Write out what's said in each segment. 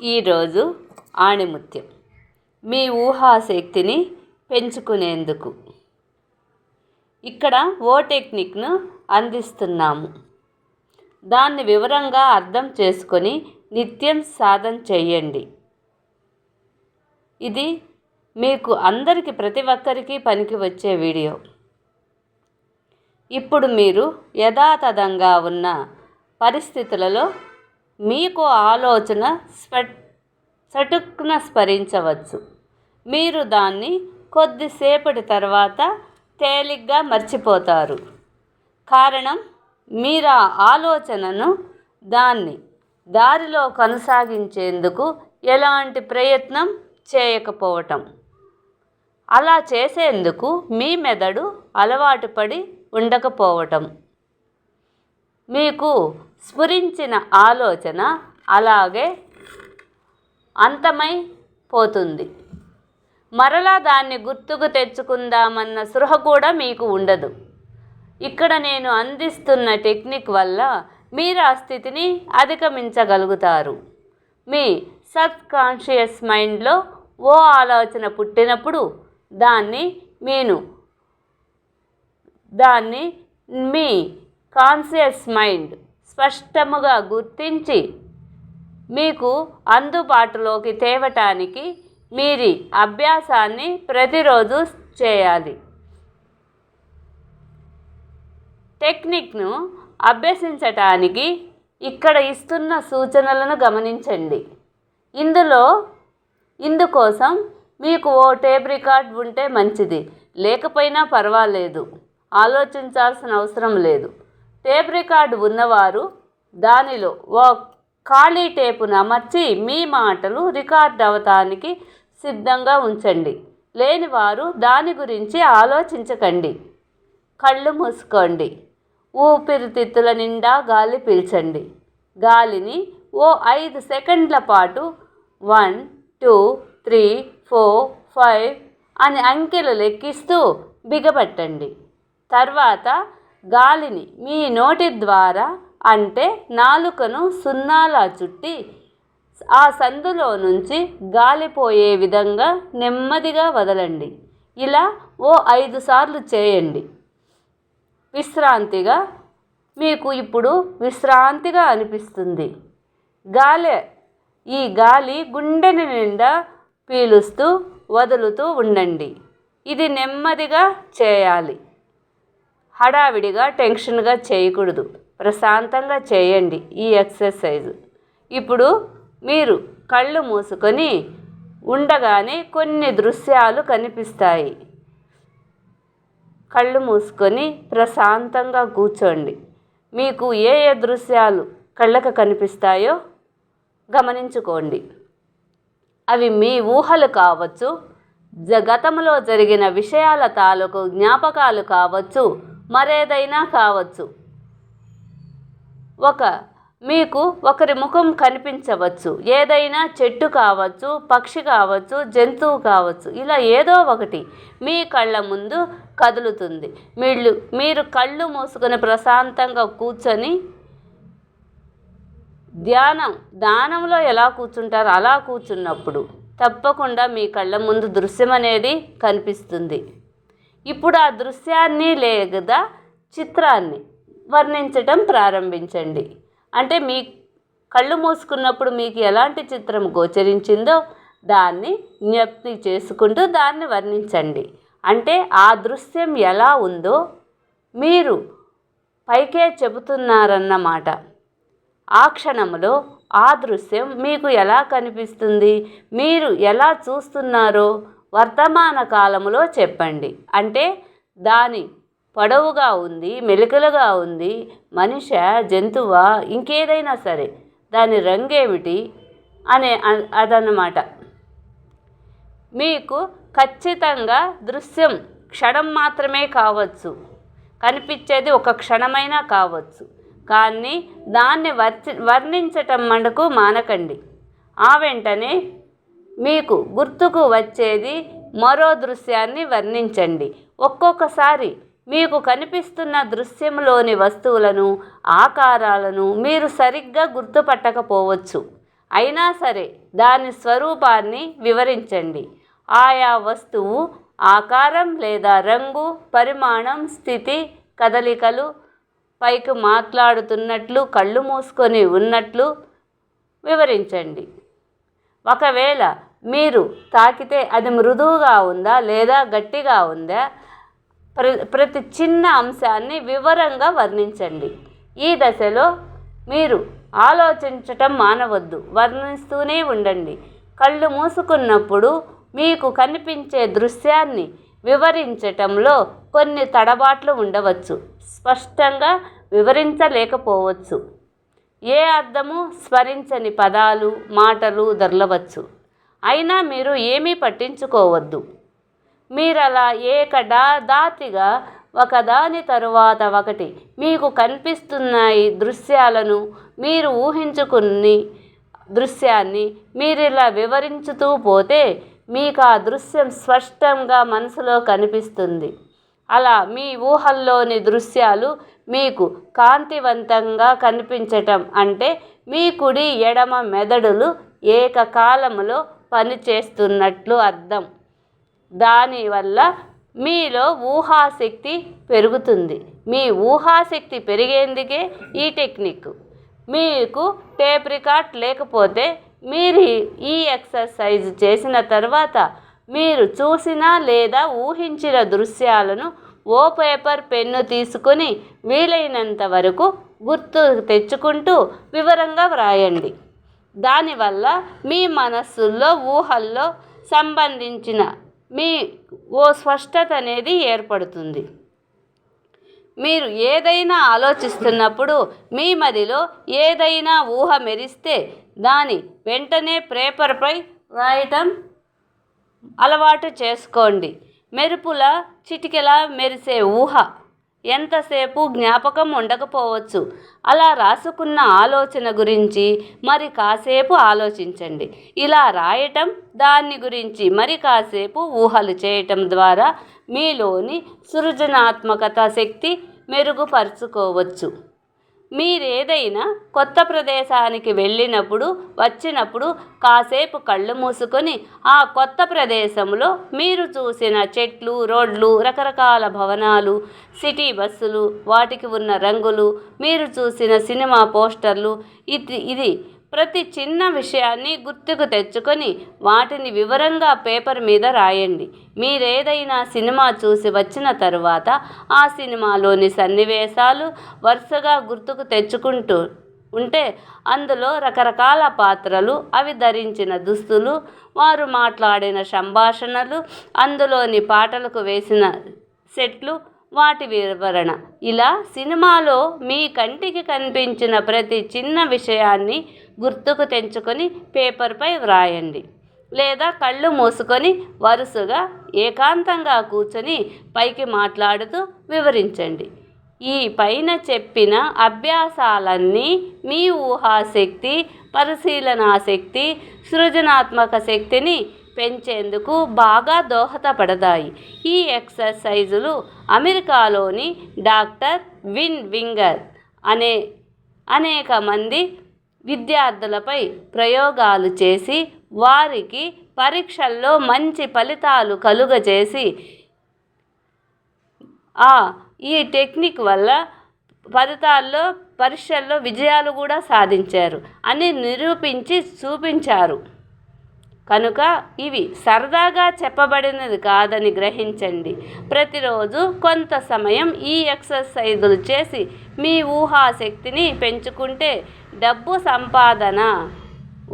ఈరోజు ఆణిముత్యం. మీ ఊహాశక్తిని పెంచుకునేందుకు. ఇక్కడ ఓ టెక్నిక్ను అందిస్తున్నాము. దాన్ని వివరంగా అర్థం చేసుకొని నిత్యం సాధన చేయండి. ఇది మీకు అందరికీ ప్రతి ఒక్కరికి పనికి వచ్చే వీడియో. ఇప్పుడు మీరు యథాతథంగా ఉన్న పరిస్థితులలో మీకు ఆలోచన స్ఫ చటుక్కున స్మరించవచ్చు మీరు దాన్ని కొద్దిసేపటి తర్వాత తేలిగ్గా మర్చిపోతారు. కారణం మీరు ఆ ఆలోచనను దాన్ని దారిలో కొనసాగించేందుకు ఎలాంటి ప్రయత్నం చేయకపోవటం. అలా చేసేందుకు మీ మెదడు అలవాటు పడి ఉండకపోవటం. మీకు స్ఫురించిన ఆలోచన అలాగే అంతమై పోతుంది. మరలా దాన్ని గుర్తుకు తెచ్చుకుందామన్న సృహ కూడా మీకు ఉండదు. ఇక్కడ నేను అందిస్తున్న టెక్నిక్ వల్ల మీరు ఆ స్థితిని అధిగమించగలుగుతారు. మీ సబ్ కాన్షియస్ మైండ్లో ఓ ఆలోచన పుట్టినప్పుడు దాన్ని నేను దాన్ని మీ కాన్షియస్ మైండ్ స్పష్టముగా గుర్తించి మీకు అందుబాటులోకి తేవటానికి మీరి అభ్యాసాన్ని ప్రతిరోజు చేయాలి. టెక్నిక్ను అభ్యసించటానికి ఇక్కడ ఇస్తున్న సూచనలను గమనించండి. ఇందులో ఇందుకోసం మీకు ఓ టేప్ రికార్డ్ ఉంటే మంచిది. లేకపోయినా పర్వాలేదు. ఆలోచించాల్సిన అవసరం లేదు. టేప్ రికార్డు ఉన్నవారు దానిలో ఓ ఖాళీ టేపును అమర్చి మీ మాటలు రికార్డ్ అవటానికి సిద్ధంగా ఉంచండి. లేనివారు దాని గురించి ఆలోచించకండి. కళ్ళు మూసుకోండి. ఊపిరితిత్తుల నిండా గాలి పీల్చండి. గాలిని ఓ ఐదు సెకండ్ల పాటు one two three four five అని అంకెలు లెక్కిస్తూ బిగపట్టండి తర్వాత గాలిని మీ నోటి ద్వారా అంటే నాలుకను సున్నాలా చుట్టి ఆ సందులో నుంచి గాలిపోయే విధంగా నెమ్మదిగా వదలండి. ఇలా ఓ ఐదు సార్లు చేయండి. విశ్రాంతిగా మీకు ఇప్పుడు విశ్రాంతిగా అనిపిస్తుంది. గాలి ఈ గాలి గుండెని నిండా పీలుస్తూ వదులుతూ ఉండండి. ఇది నెమ్మదిగా చేయాలి. హడావిడిగా టెన్షన్గా చేయకూడదు. ప్రశాంతంగా చేయండి ఈ ఎక్సర్సైజ్. ఇప్పుడు మీరు కళ్ళు మూసుకొని ఉండగానే కొన్ని దృశ్యాలు కనిపిస్తాయి. కళ్ళు మూసుకొని ప్రశాంతంగా కూర్చోండి. మీకు ఏ ఏ దృశ్యాలు కళ్ళకు కనిపిస్తాయో గమనించుకోండి. అవి మీ ఊహలు కావచ్చు జ గతంలో జరిగిన విషయాల తాలూకు జ్ఞాపకాలు కావచ్చు మరేదైనా కావచ్చు. ఒక మీకు ఒకరి ముఖం కనిపించవచ్చు. ఏదైనా చెట్టు కావచ్చు పక్షి కావచ్చు జంతువు కావచ్చు ఇలా ఏదో ఒకటి మీ కళ్ళ ముందు కదులుతుంది. మీరు మీరు కళ్ళు మూసుకొని ప్రశాంతంగా కూర్చొని ధ్యానం ధ్యానంలో ఎలా కూర్చుంటారో అలా కూర్చున్నప్పుడు తప్పకుండా మీ కళ్ళ ముందు దృశ్యం అనేది కనిపిస్తుంది. ఇప్పుడు ఆ దృశ్యాన్ని లేదా చిత్రాన్ని వర్ణించటం ప్రారంభించండి. అంటే మీ కళ్ళు మూసుకున్నప్పుడు మీకు ఎలాంటి చిత్రం గోచరించిందో దాన్ని జ్ఞప్తి చేసుకుంటూ దాన్ని వర్ణించండి. అంటే ఆ దృశ్యం ఎలా ఉందో మీరు పైకే చెబుతున్నారన్నమాట ఆ క్షణంలో ఆ దృశ్యం మీకు ఎలా కనిపిస్తుంది? మీరు ఎలా చూస్తున్నారో వర్తమాన కాలంలో చెప్పండి. అంటే దాని పొడవుగా ఉంది మెలికలుగా ఉంది మనిష జంతువా ఇంకేదైనా సరే దాని రంగేమిటి అనే అదన్నమాట. మీకు ఖచ్చితంగా దృశ్యం క్షణం మాత్రమే కావచ్చు. కనిపించేది ఒక క్షణమైనా కావచ్చు. కానీ దాన్ని వర్చి వర్ణించటం మనకు మానకండి. ఆ వెంటనే మీకు గుర్తుకు వచ్చేది మరో దృశ్యాన్ని వర్ణించండి. ఒక్కొక్కసారి మీకు కనిపిస్తున్న దృశ్యంలోని వస్తువులను ఆకారాలను మీరు సరిగ్గా గుర్తుపట్టకపోవచ్చు. అయినా సరే దాని స్వరూపాన్ని వివరించండి. ఆయా వస్తువు ఆకారం లేదా రంగు పరిమాణం స్థితి కదలికలు పైకి మాట్లాడుతున్నట్లు కళ్ళు మూసుకొని ఉన్నట్లు వివరించండి. ఒకవేళ మీరు తాకితే అది మృదువుగా ఉందా లేదా గట్టిగా ఉందా? ప్ర ప్రతి చిన్న అంశాన్ని వివరంగా వర్ణించండి. ఈ దశలో మీరు ఆలోచించటం మానవద్దు వర్ణిస్తూనే ఉండండి. కళ్ళు మూసుకున్నప్పుడు మీకు కనిపించే దృశ్యాన్ని వివరించటంలో కొన్ని తడబాట్లు ఉండవచ్చు. స్పష్టంగా వివరించలేకపోవచ్చు. ఏ అర్థము స్మరించని పదాలు మాటలు దొరలవచ్చు. అయినా మీరు ఏమీ పట్టించుకోవద్దు. మీరు అలా ఏకడా దాతిగా ఒకదాని తరువాత ఒకటి మీకు కనిపిస్తున్నాయి దృశ్యాలను మీరు ఊహించుకుని దృశ్యాన్ని మీరు ఇలా వివరించుతూ పోతే మీకు ఆ దృశ్యం స్పష్టంగా మనసులో కనిపిస్తుంది. అలా మీ ఊహల్లోని దృశ్యాలు మీకు కాంతివంతంగా కనిపించటం అంటే మీ కుడి ఎడమ మెదడులు ఏకకాలంలో పనిచేస్తున్నట్లు అర్థం. దానివల్ల మీలో ఊహాశక్తి పెరుగుతుంది. మీ ఊహాశక్తి పెరిగేందుకే ఈ టెక్నిక్. మీకు టేప్ రికార్డ్ లేకపోతే మీరు ఈ ఎక్సర్సైజ్ చేసిన తర్వాత మీరు చూసిన లేదా ఊహించిన దృశ్యాలను ఓ పేపర్ పెన్ను తీసుకొని వీలైనంత వరకు గుర్తు తెచ్చుకుంటూ వివరంగా వ్రాయండి. దానివల్ల మీ మనస్సుల్లో ఊహల్లో సంబంధించిన మీ ఓ స్పష్టత అనేది ఏర్పడుతుంది. మీరు ఏదైనా ఆలోచిస్తున్నప్పుడు మీ మదిలో ఏదైనా ఊహ మెరిస్తే దాని వెంటనే పేపర్పై రాయటం అలవాటు చేసుకోండి. మెరుపుల చిటికెల మెరిసే ఊహ ఎంతసేపు జ్ఞాపకం ఉండకపోవచ్చు. అలా రాసుకున్న ఆలోచన గురించి మరి కాసేపు ఆలోచించండి. ఇలా రాయటం దాన్ని గురించి మరి కాసేపు ఊహలు చేయటం ద్వారా మీలోని సృజనాత్మకత శక్తి మెరుగుపరుచుకోవచ్చు. మీరేదైనా కొత్త ప్రదేశానికి వెళ్ళినప్పుడు వచ్చినప్పుడు కాసేపు కళ్ళు మూసుకొని ఆ కొత్త ప్రదేశంలో మీరు చూసిన చెట్లు రోడ్లు రకరకాల భవనాలు సిటీ బస్సులు వాటికి ఉన్న రంగులు మీరు చూసిన సినిమా పోస్టర్లు ఇది ఇది ప్రతి చిన్న విషయాన్ని గుర్తుకు తెచ్చుకొని వాటిని వివరంగా పేపర్ మీద రాయండి. మీరేదైనా సినిమా చూసి వచ్చిన తరువాత ఆ సినిమాలోని సన్నివేశాలు వరుసగా గుర్తుకు తెచ్చుకుంటూ ఉంటే అందులో రకరకాల పాత్రలు అవి ధరించిన దుస్తులు వారు మాట్లాడిన సంభాషణలు అందులోని పాటలకు వేసిన సెట్లు వాటి వివరణ. ఇలా సినిమాలో మీ కంటికి కనిపించిన ప్రతి చిన్న విషయాన్ని గుర్తుకు తెంచుకొని పేపర్పై వ్రాయండి. లేదా కళ్ళు మూసుకొని వరుసగా ఏకాంతంగా కూర్చొని పైకి మాట్లాడుతూ వివరించండి. ఈ పైన చెప్పిన అభ్యాసాలన్నీ మీ ఊహాశక్తి పరిశీలనాశక్తి సృజనాత్మక శక్తిని పెంచేందుకు బాగా దోహదపడతాయి. ఈ ఎక్సర్సైజులు అమెరికాలోని డాక్టర్ విన్ వింగర్ అనే అనేక మంది విద్యార్థులపై ప్రయోగాలు చేసి వారికి పరీక్షల్లో మంచి ఫలితాలు కలుగజేసి ఈ టెక్నిక్ వల్ల ఫలితాల్లో పరీక్షల్లో విజయాలు కూడా సాధించారు అని నిరూపించి చూపించారు. కనుక ఇవి సరదాగా చెప్పబడినది కాదని గ్రహించండి. ప్రతిరోజు కొంత సమయం ఈ ఎక్సర్సైజులు చేసి మీ ఊహాశక్తిని పెంచుకుంటే డబ్బు సంపాదన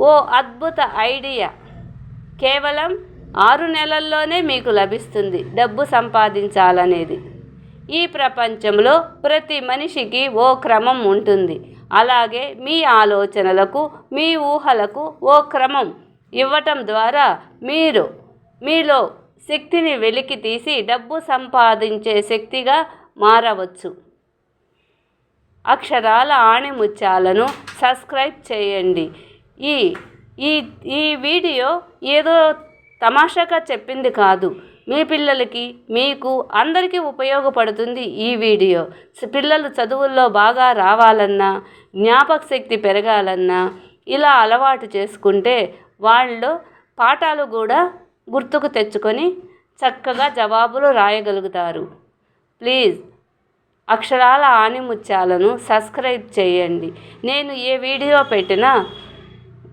ఓ అద్భుత ఐడియా కేవలం ఆరు నెలల్లోనే మీకు లభిస్తుంది డబ్బు సంపాదించాలనేది. ఈ ప్రపంచంలో ప్రతి మనిషికి ఓ క్రమం ఉంటుంది. అలాగే మీ ఆలోచనలకు మీ ఊహలకు ఓ క్రమం ఇవ్వటం ద్వారా మీరు మీలో శక్తిని వెలికి తీసి డబ్బు సంపాదించే శక్తిగా మారవచ్చు. అక్షరాల ఆణిముత్యాలను సబ్స్క్రైబ్ చేయండి. ఈ ఈ ఈ వీడియో ఏదో తమాషాగా చెప్పింది కాదు. మీ పిల్లలకి మీకు అందరికీ ఉపయోగపడుతుంది ఈ వీడియో. పిల్లలు చదువుల్లో బాగా రావాలన్నా జ్ఞాపక శక్తి పెరగాలన్నా ఇలా అలవాటు చేసుకుంటే వాళ్ళు పాఠాలు కూడా గుర్తుకు తెచ్చుకొని చక్కగా జవాబులు రాయగలుగుతారు. ప్లీజ్ అక్షరాల ఆణిముత్యాలను సబ్స్క్రైబ్ చేయండి. నేను ఏ వీడియో పెట్టినా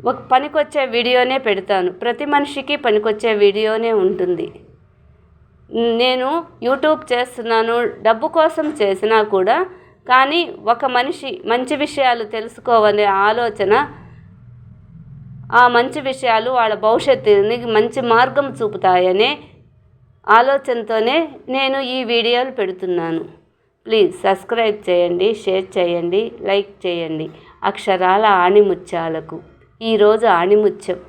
ఒక పనికొచ్చే వీడియోనే పెడతాను. ప్రతి మనిషికి పనికొచ్చే వీడియోనే ఉంటుంది. నేను యూట్యూబ్ చేస్తున్నాను డబ్బు కోసం చేసినా కూడా కానీ ఒక మనిషి మంచి విషయాలు తెలుసుకోవాలనే ఆలోచన ఆ మంచి విషయాలు వాళ్ళ భవిష్యత్తుని మంచి మార్గం చూపుతాయనే ఆలోచనతోనే నేను ఈ వీడియోలు పెడుతున్నాను. ప్లీజ్ సబ్స్క్రైబ్ చేయండి షేర్ చేయండి లైక్ చేయండి. అక్షరాల ఆణిముత్యాలకు. ఈరోజు ఆణిముత్యం.